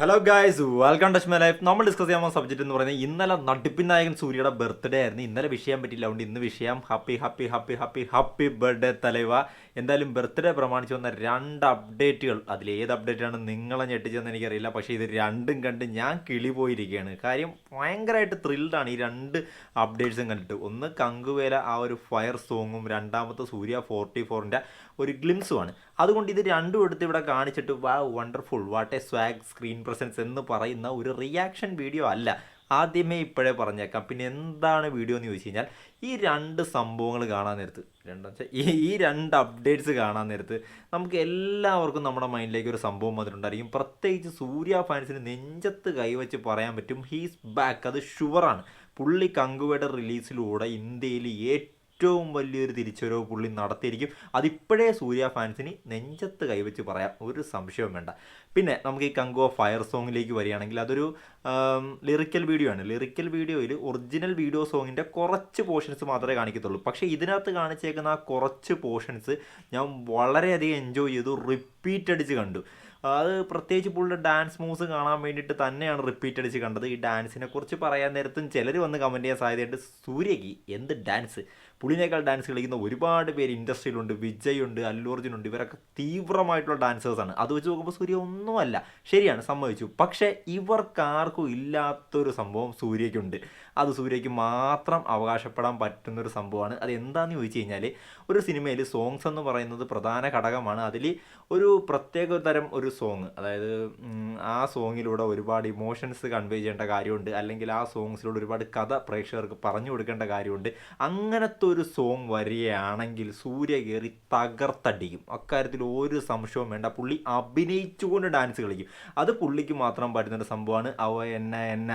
Hello guys welcome touch my life നമ്മൾ discuss ചെയ്യാൻ പോകുന്ന സബ്ജക്റ്റ് എന്ന് പറയുന്നത് ഇന്നലെ നടിപ്പിൻ നായകൻ സൂര്യയുടെ ബർത്ത്ഡേ ആയിരുന്നു. ഇന്നലെ വിഷയം പറ്റില്ല അതുകൊണ്ട് ഇന്ന് വിഷയം happy happy happy happy happy birthday തലവ. എന്തായാലും ബർത്ത്ഡേ പ്രമാണിച്ച് വന്ന രണ്ട് അപ്ഡേറ്റുകൾ അതിൽ ഏത് അപ്ഡേറ്റ് ആണ് നിങ്ങളെ ഞെട്ടിച്ചതെന്ന് എനിക്കറിയില്ല. പക്ഷേ ഇത് രണ്ടും കണ്ട് ഞാൻ കിളി പോയിരിക്കുകയാണ്. കാര്യം ഭയങ്കരമായിട്ട് ത്രില്ഡാണ് ഈ രണ്ട് അപ്ഡേറ്റ്സും കണ്ടിട്ട്. ഒന്ന് കങ്കുവേല ആ ഒരു ഫയർ സോങ്ങും രണ്ടാമത്തെ സൂര്യ ഫോർട്ടി ഫോറിന്റെ ഒരു ഗ്ലിംസുമാണ് അതുകൊണ്ട് ഇത് രണ്ടും എടുത്ത് ഇവിടെ കാണിച്ചിട്ട് വാ wonderful what a swag screen presence എന്ന് പറയുന്ന ഒരു റിയാക്ഷൻ വീഡിയോ അല്ല. ആദ്യമേ ഇപ്പോഴേ പറഞ്ഞേക്കാം. പിന്നെ എന്താണ് വീഡിയോ എന്ന് ചോദിച്ചു കഴിഞ്ഞാൽ ഈ രണ്ട് സംഭവങ്ങൾ കാണാൻ നേരത്ത് രണ്ടെന്ന് വെച്ചാൽ ഈ ഈ രണ്ട് അപ്ഡേറ്റ്സ് കാണാൻ നേരത്ത് നമുക്ക് എല്ലാവർക്കും നമ്മുടെ മൈൻഡിലേക്ക് ഒരു സംഭവം വന്നിട്ടുണ്ടായിരിക്കും. പ്രത്യേകിച്ച് സൂര്യ ഫാൻസിന് നെഞ്ചത്ത് കൈവച്ച് പറയാൻ പറ്റും ഹീസ് ബാക്ക് അത് ഷുവറാണ് പുള്ളി കങ്കുവയുടെ റിലീസിലൂടെ ഇന്ത്യയിൽ ഏറ്റവും ഏറ്റവും വലിയൊരു തിരിച്ചുവരവ് പുള്ളി നടത്തിയിരിക്കും. അതിപ്പോഴേ സൂര്യ ഫാൻസിന് നെഞ്ചത്ത് കൈവച്ച് പറയാം. ഒരു സംശയവും വേണ്ട. പിന്നെ നമുക്ക് ഈ കങ്കോ ഫയർ സോങ്ങിലേക്ക് വരികയാണെങ്കിൽ അതൊരു ലിറിക്കൽ വീഡിയോ ആണ്. ലിറിക്കൽ വീഡിയോയിൽ ഒറിജിനൽ വീഡിയോ സോങ്ങിന്റെ കുറച്ച് പോർഷൻസ് മാത്രമേ കാണിക്കത്തുള്ളൂ. പക്ഷേ ഇതിനകത്ത് കാണിച്ചേക്കുന്ന ആ കുറച്ച് പോർഷൻസ് ഞാൻ വളരെയധികം എൻജോയ് ചെയ്തു റിപ്പീറ്റ് അടിച്ച് കണ്ടു. അത് പ്രത്യേകിച്ച് പുള്ളിയുടെ ഡാൻസ് മൂവ്സ് കാണാൻ വേണ്ടിയിട്ട് തന്നെയാണ് റിപ്പീറ്റ് അടിച്ച് കണ്ടത്. ഈ ഡാൻസിനെ കുറിച്ച് പറയാൻ നേരത്തും ചിലർ വന്ന് കമന്റ് ചെയ്യാൻ സാധ്യതയുണ്ട്. സൂര്യക്ക് എന്ത് ഡാൻസ് പുള്ളിനേക്കാൾ ഡാൻസ് കളിക്കുന്ന ഒരുപാട് പേര് ഇൻഡസ്ട്രിയിലുണ്ട് വിജയ് ഉണ്ട് അല്ലു ഉണ്ട് ഇവരൊക്കെ തീവ്രമായിട്ടുള്ള ഡാൻസേഴ്സാണ് അത് വെച്ച് നോക്കുമ്പോൾ സൂര്യ ഒന്നുമല്ല. ശരിയാണ് സമ്മതിച്ചു. പക്ഷേ ഇവർക്കാർക്കും ഇല്ലാത്തൊരു സംഭവം സൂര്യയ്ക്കുണ്ട്. അത് സൂര്യയ്ക്ക് മാത്രം അവകാശപ്പെടാൻ പറ്റുന്നൊരു സംഭവമാണ്. അത് എന്താണെന്ന് ചോദിച്ചു കഴിഞ്ഞാൽ ഒരു സിനിമയിൽ സോങ്സ് എന്ന് പറയുന്നത് പ്രധാന ഘടകമാണ്. അതിൽ ഒരു പ്രത്യേക തരം ഒരു സോങ് അതായത് ആ സോങ്ങിലൂടെ ഒരുപാട് ഇമോഷൻസ് കൺവേ ചെയ്യേണ്ട കാര്യമുണ്ട്. അല്ലെങ്കിൽ ആ സോങ്സിലൂടെ ഒരുപാട് കഥ പ്രേക്ഷകർക്ക് പറഞ്ഞു കൊടുക്കേണ്ട കാര്യമുണ്ട്. അങ്ങനത്തെ ഒരു സോങ് വരികയാണെങ്കിൽ സൂര്യ കയറി തകർത്തടിക്കും. അക്കാര്യത്തിൽ ഒരു സംശയവും വേണ്ട. പുള്ളി അഭിനയിച്ചുകൊണ്ട് ഡാൻസ് കളിക്കും. അത് പുള്ളിക്ക് മാത്രം പറ്റുന്ന ഒരു സംഭവമാണ്. അവ എന്ന എന്ന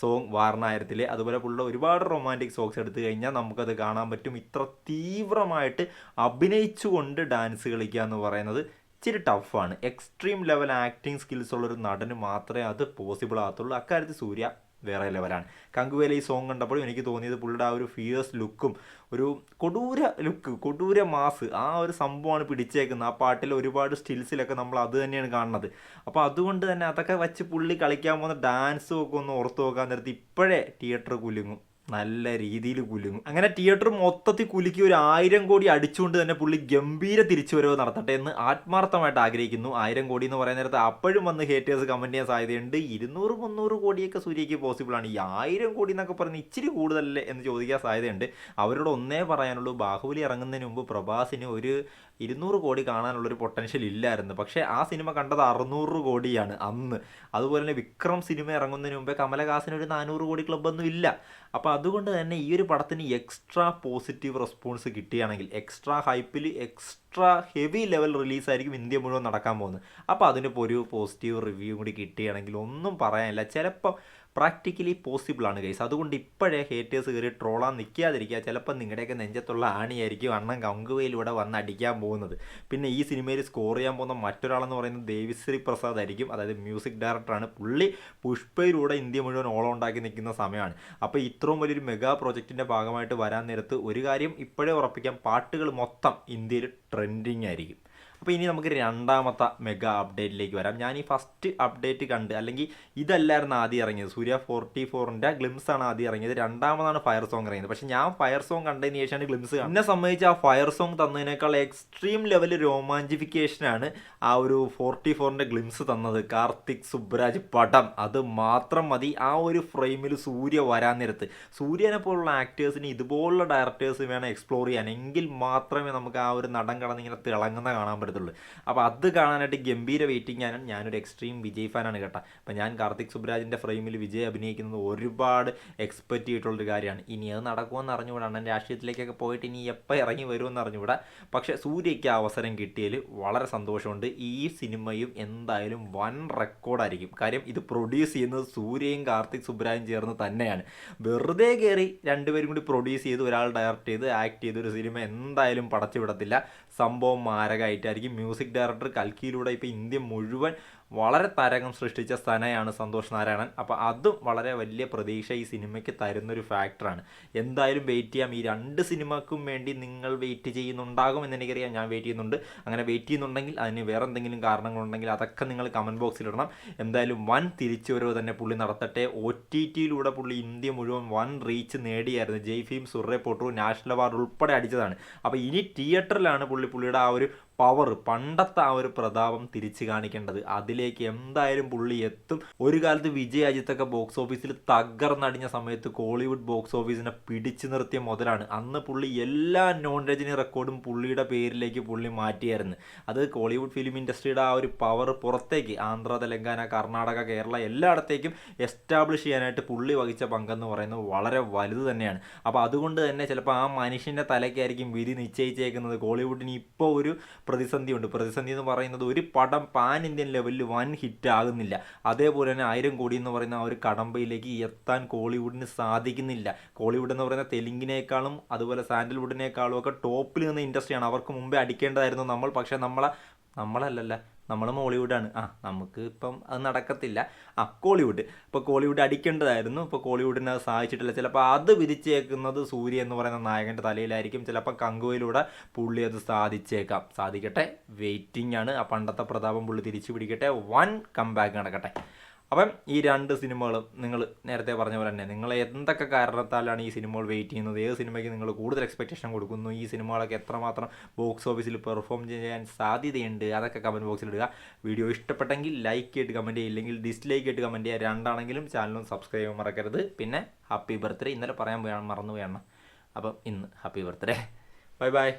സോങ് വാർണായിരത്തിലെ അതുപോലെ പുള്ള ഒരുപാട് റൊമാന്റിക് സോങ്സ് എടുത്തു കഴിഞ്ഞാൽ നമുക്കത് കാണാൻ പറ്റും. ഇത്ര തീവ്രമായിട്ട് അഭിനയിച്ചുകൊണ്ട് ഡാൻസ് കളിക്കുക എന്ന് പറയുന്നത് ഇച്ചിരി ടഫാണ് എക്സ്ട്രീം ലെവൽ ആക്ടിങ് സ്കിൽസ് ഉള്ള ഒരു നടന് മാത്രമേ അത് പോസിബിൾ ആകത്തുള്ളൂ. അക്കാര്യത്തിൽ സൂര്യ വേറെ ലെവലാണ് കങ്കുവേല ഈ സോങ് കണ്ടപ്പോഴും എനിക്ക് തോന്നിയത് പുള്ളിയുടെ ആ ഒരു ഫിയേഴ്സ് ലുക്കും ഒരു കൊടൂര ലുക്ക് കൊടൂര മാസ് ആ ഒരു സംഭവമാണ് പിടിച്ചേക്കുന്നത്. ആ പാട്ടിൽ ഒരുപാട് സ്റ്റിൽസിലൊക്കെ നമ്മൾ അത് തന്നെയാണ് കാണുന്നത്. അപ്പോൾ അതുകൊണ്ട് തന്നെ അതൊക്കെ വെച്ച് പുള്ളി കളിക്കാൻ പോകുന്ന ഡാൻസും ഒക്കെ ഒന്ന് ഓർത്ത് നോക്കാൻ നേരത്ത് ഇപ്പോഴേ തിയേറ്റർ കുലുങ്ങും. നല്ല രീതിയിൽ കുലുങ്ങും. അങ്ങനെ തിയേറ്റർ മൊത്തത്തിൽ കുലുക്കി ഒരു ആയിരം കോടി അടിച്ചുകൊണ്ട് തന്നെ പുള്ളി ഗംഭീര തിരിച്ചുവരവ് നടത്തട്ടെ എന്ന് ആത്മാർത്ഥമായിട്ട് ആഗ്രഹിക്കുന്നു. ആയിരം കോടി എന്ന് പറയുന്ന നേരത്തെ അപ്പോഴും വന്ന് ഹേറ്റേഴ്സ് കമന്റ് ചെയ്യാൻ സാധ്യതയുണ്ട്. ഇരുന്നൂറ് മുന്നൂറ് കോടിയൊക്കെ സൂര്യയ്ക്ക് പോസിബിൾ ആണ്. ഈ ആയിരം കോടി എന്നൊക്കെ പറഞ്ഞ് ഇച്ചിരി കൂടുതലല്ലേ എന്ന് ചോദിക്കാൻ സാധ്യതയുണ്ട്. അവരോട് ഒന്നേ പറയാനുള്ളൂ. ബാഹുബലി ഇറങ്ങുന്നതിന് മുമ്പ് പ്രഭാസിന് ഒരു ഇരുന്നൂറ് കോടി കാണാനുള്ള ഒരു പൊട്ടൻഷ്യൽ ഇല്ലായിരുന്നു. പക്ഷേ ആ സിനിമ കണ്ടത് അറുന്നൂറ് കോടിയാണ് അന്ന്. അതുപോലെ തന്നെ വിക്രം സിനിമ ഇറങ്ങുന്നതിന് മുമ്പേ കമലഹാസന് ഒരു നാനൂറ് കോടി ക്ലബ്ബൊന്നും ഇല്ല. അപ്പോൾ അതുകൊണ്ട് തന്നെ ഈ ഒരു പടത്തിന് എക്സ്ട്രാ പോസിറ്റീവ് റെസ്പോൺസ് കിട്ടുകയാണെങ്കിൽ എക്സ്ട്രാ ഹൈപ്പിൽ എക്സ്ട്രാ ഹെവി ലെവൽ റിലീസായിരിക്കും ഇന്ത്യ മുഴുവൻ നടക്കാൻ പോകുന്നത്. അപ്പോൾ അതിനിപ്പോൾ ഒരു പോസിറ്റീവ് റിവ്യൂ കൂടി കിട്ടുകയാണെങ്കിൽ ഒന്നും പറയാനില്ല. ചിലപ്പോൾ പ്രാക്ടിക്കലി പോസിബിൾ ആണ് കേസ് അതുകൊണ്ട് ഇപ്പോഴേ ഹേറ്റേഴ്സ് കയറി ട്രോളാൻ നിൽക്കാതിരിക്കുക ചിലപ്പോൾ നിങ്ങളുടെയൊക്കെ നെഞ്ചത്തുള്ള ആണിയായിരിക്കും അണ്ണൻ കങ്കുവയിലൂടെ വന്ന് അടിക്കാൻ പോകുന്നത്. പിന്നെ ഈ സിനിമയിൽ സ്കോർ ചെയ്യാൻ പോകുന്ന മറ്റൊരാളെന്ന് പറയുന്നത് ദേവിശ്രീ പ്രസാദ് ആയിരിക്കും. അതായത് മ്യൂസിക് ഡയറക്ടറാണ് പുള്ളി പുഷ്പയിലൂടെ ഇന്ത്യ മുഴുവൻ ഓളം ഉണ്ടാക്കി നിൽക്കുന്ന സമയമാണ്. അപ്പോൾ ഇത്രയും വലിയൊരു മെഗാ പ്രോജക്റ്റിന്റെ ഭാഗമായിട്ട് വരാൻ നേരത്ത് ഒരു കാര്യം ഇപ്പോഴേ ഉറപ്പിക്കാം. പാട്ടുകൾ മൊത്തം ഇന്ത്യയിൽ ട്രെൻഡിങ് ആയിരിക്കും. അപ്പോൾ ഇനി നമുക്ക് രണ്ടാമത്തെ മെഗാ അപ്ഡേറ്റിലേക്ക് വരാം. ഞാൻ ഈ ഫസ്റ്റ് അപ്ഡേറ്റ് കണ്ട് അല്ലെങ്കിൽ ഇതല്ലായിരുന്നു ആദ്യം ഇറങ്ങിയത്. സൂര്യ ഫോർട്ടി ഫോറിന്റെ ഗ്ലിംസ് ആണ് ആദ്യം ഇറങ്ങിയത്. രണ്ടാമതാണ് ഫയർ സോങ് ഇറങ്ങിയത്. പക്ഷേ ഞാൻ ഫയർ സോങ് കണ്ടതിന് ശേഷമാണ് ഗ്ലിംസ് എന്നെ സംബന്ധിച്ച് ആ ഫയർ സോങ് തന്നതിനേക്കാൾ എക്സ്ട്രീം ലെവൽ രോമാഞ്ചിഫിക്കേഷനാണ് ആ ഒരു ഫോർട്ടി ഫോറിന്റെ ഗ്ലിംസ് തന്നത്. കാർത്തിക് സുബ്രാജ് പടം. അത് മാത്രം മതി. ആ ഒരു ഫ്രെയിമിൽ സൂര്യ വരാൻ നേരത്ത്. സൂര്യനെ പോലുള്ള ആക്ടേഴ്സിന് ഇതുപോലുള്ള ഡയറക്ടേഴ്സ് വേണം എക്സ്പ്ലോർ ചെയ്യാൻ. എങ്കിൽ മാത്രമേ നമുക്ക് ആ ഒരു നടൻ കടന്ന് ഇങ്ങനെ തിളങ്ങുന്ന കാണാൻ പറ്റത്തുള്ളൂ അപ്പോൾ അത് കാണാനായിട്ട് ഗംഭീര വെയിറ്റിംഗ് ആണ്. ഞാനൊരു എക്സ്ട്രീം വിജയ് ഫാനാണ് കേട്ടോ. അപ്പോൾ ഞാൻ കാർത്തിക് സുബ്രാജിന്റെ ഫ്രെയിമിൽ വിജയ് അഭിനയിക്കുന്നത് ഒരുപാട് എക്സ്പെക്റ്റ് ചെയ്തിട്ടുള്ളൊരു കാര്യമാണ്. ഇനി അത് നടക്കുമെന്ന് അറിഞ്ഞുകൂടാ. അണ്ണൻ രാഷ്ട്രീയത്തിലേക്കൊക്കെ പോയിട്ട് ഇനി എപ്പോൾ ഇറങ്ങി വരുമെന്ന് അറിഞ്ഞുകൂടാ. പക്ഷേ സൂര്യയ്ക്ക് അവസരം കിട്ടിയതിൽ വളരെ സന്തോഷമുണ്ട്. ഈ സിനിമയും എന്തായാലും വൻ റെക്കോർഡായിരിക്കും കാര്യം ഇത് പ്രൊഡ്യൂസ് ചെയ്യുന്നത് സൂര്യയും കാർത്തിക് സുബ്രാജും ചേർന്ന് തന്നെയാണ്. വെറുതെ കയറി രണ്ടുപേരും കൂടി പ്രൊഡ്യൂസ് ചെയ്ത് ഒരാൾ ഡയറക്റ്റ് ചെയ്ത് ആക്ട് ചെയ്ത് ഒരു സിനിമ എന്തായാലും പടച്ചു വിടത്തില്ല സംഭവം മാരകമായിട്ടായിരിക്കും. മ്യൂസിക് ഡയറക്ടർ കൽക്കിയിലൂടെ ഇപ്പോൾ ഇന്ത്യ മുഴുവൻ വളരെ താരകം സൃഷ്ടിച്ച സനയാണ് സന്തോഷ് നാരായണൻ. അപ്പോൾ അതും വളരെ വലിയ പ്രതീക്ഷ ഈ സിനിമയ്ക്ക് തരുന്നൊരു ഫാക്ടറാണ്. എന്തായാലും വെയിറ്റ് ചെയ്യാം. ഈ രണ്ട് സിനിമക്കും വേണ്ടി നിങ്ങൾ വെയിറ്റ് ചെയ്യുന്നുണ്ടാകും എന്ന് എനിക്കറിയാം. ഞാൻ വെയിറ്റ് ചെയ്യുന്നുണ്ട്. അങ്ങനെ വെയിറ്റ് ചെയ്യുന്നുണ്ടെങ്കിൽ അതിന് വേറെ എന്തെങ്കിലും കാരണങ്ങളുണ്ടെങ്കിൽ അതൊക്കെ നിങ്ങൾ കമന്റ് ബോക്സിൽ ഇടണം. എന്തായാലും വൻ തിരിച്ചുവരവ് തന്നെ പുള്ളി നടത്തട്ടെ. ഒ ടി ടിയിലൂടെ പുള്ളി ഇന്ത്യ മുഴുവൻ വൻ റീച്ച് നേടിയായിരുന്നു. ജയ് ഫിലിം സുറേ പൊട്ടു നാഷണൽ അവാർഡ് ഉൾപ്പെടെ അടിച്ചതാണ്. അപ്പോൾ ഇനി തിയേറ്ററിലാണ് പുള്ളി പുള്ളിയുടെ ആ ഒരു പവർ പണ്ടത്തെ ആ ഒരു പ്രതാപം തിരിച്ചു കാണിക്കേണ്ടത്. അതിലേക്ക് എന്തായാലും പുള്ളി എത്തും. ഒരു കാലത്ത് വിജയ് അജിത്തൊക്കെ ബോക്സ് ഓഫീസിൽ തകർന്നടിഞ്ഞ സമയത്ത് കോളിവുഡ് ബോക്സ് ഓഫീസിനെ പിടിച്ചു നിർത്തിയ മുതലാണ്. അന്ന് പുള്ളി എല്ലാ നോൺ രജനി റെക്കോർഡും പുള്ളിയുടെ പേരിലേക്ക് പുള്ളി മാറ്റിയായിരുന്നു. അത് കോളിവുഡ് ഫിലിം ഇൻഡസ്ട്രിയുടെ ആ ഒരു പവർ പുറത്തേക്ക് ആന്ധ്ര തെലങ്കാന കർണാടക കേരള എല്ലായിടത്തേക്കും എസ്റ്റാബ്ലിഷ് ചെയ്യാനായിട്ട് പുള്ളി വഹിച്ച പങ്കെന്ന് പറയുന്നത് വളരെ വലുത് തന്നെയാണ്. അപ്പോൾ അതുകൊണ്ട് തന്നെ ചിലപ്പോൾ ആ മനുഷ്യന്റെ തലയ്ക്കായിരിക്കും വിധി നിശ്ചയിച്ചേക്കുന്നത്. കോളിവുഡിന് ഇപ്പോൾ ഒരു പ്രതിസന്ധിയുണ്ട്. പ്രതിസന്ധി എന്ന് പറയുന്നത് ഒരു പടം പാൻ ഇന്ത്യൻ ലെവലിൽ വൻ ഹിറ്റ് ആകുന്നില്ല അതേപോലെ തന്നെ ആയിരം കോടി എന്ന് പറയുന്ന ആ ഒരു കടമ്പയിലേക്ക് എത്താൻ കോളിവുഡിന് സാധിക്കുന്നില്ല. കോളിവുഡ് എന്ന് പറയുന്ന തെലുങ്കിനേക്കാളും അതുപോലെ സാൻഡൽവുഡിനേക്കാളും ഒക്കെ ടോപ്പിൽ നിന്ന ഇൻഡസ്ട്രിയാണ്. അവർക്ക് മുമ്പേ അടിക്കേണ്ടതായിരുന്നു നമ്മൾ. പക്ഷേ നമ്മളെ നമ്മളല്ലല്ല. നമ്മൾ മോളിവുഡാണ്. ആ നമുക്ക് ഇപ്പം അത് നടക്കത്തില്ല. ആ കോളിവുഡ്. ഇപ്പോൾ കോളിവുഡ് അടിക്കേണ്ടതായിരുന്നു. ഇപ്പോൾ കോളിവുഡിന് അത് സാധിച്ചിട്ടില്ല ചിലപ്പോൾ അത് വിരിച്ചേക്കുന്നത് സൂര്യ എന്ന് പറയുന്ന നായകന്റെ തലയിലായിരിക്കും. ചിലപ്പോൾ കങ്കുവിലൂടെ പുള്ളി അത് സാധിച്ചേക്കാം. സാധിക്കട്ടെ. വെയിറ്റിംഗ് ആണ്. ആ പണ്ടത്തെ പ്രതാപം പുള്ളി തിരിച്ചു പിടിക്കട്ടെ. വൺ കംബാക്ക് നടക്കട്ടെ. അപ്പം ഈ രണ്ട് സിനിമകളും നിങ്ങൾ നേരത്തെ പറഞ്ഞ പോലെ തന്നെ നിങ്ങൾ എന്തൊക്കെ കാരണത്താലാണ് ഈ സിനിമകൾ വെയിറ്റ് ചെയ്യുന്നത്? ഏത് സിനിമയ്ക്ക് നിങ്ങൾ കൂടുതൽ എക്സ്പെക്റ്റേഷൻ കൊടുക്കുന്നു? ഈ സിനിമകളൊക്കെ എത്രമാത്രം ബോക്സ് ഓഫീസിൽ പെർഫോം ചെയ്യാൻ സാധ്യതയുണ്ട്? അതൊക്കെ കമന്റ് ബോക്സിൽ ഇടുക. വീഡിയോ ഇഷ്ടപ്പെട്ടെങ്കിൽ ലൈക്ക് ചെയ്തിട്ട് കമന്റ് ചെയ്യുക. ഇല്ലെങ്കിൽ ഡിസ്ലൈക്ക് ചെയ്തിട്ട് കമന്റ് ചെയ്യുക. രണ്ടാണെങ്കിലും ചാനലും സബ്സ്ക്രൈബ് മറക്കരുത്. പിന്നെ ഹാപ്പി ബർത്ത്ഡേ ഇന്നലെ പറയാൻ മറന്നു പോയാണ്. അപ്പം ഇന്ന് ഹാപ്പി ബർത്ത്ഡേ ബൈ ബൈ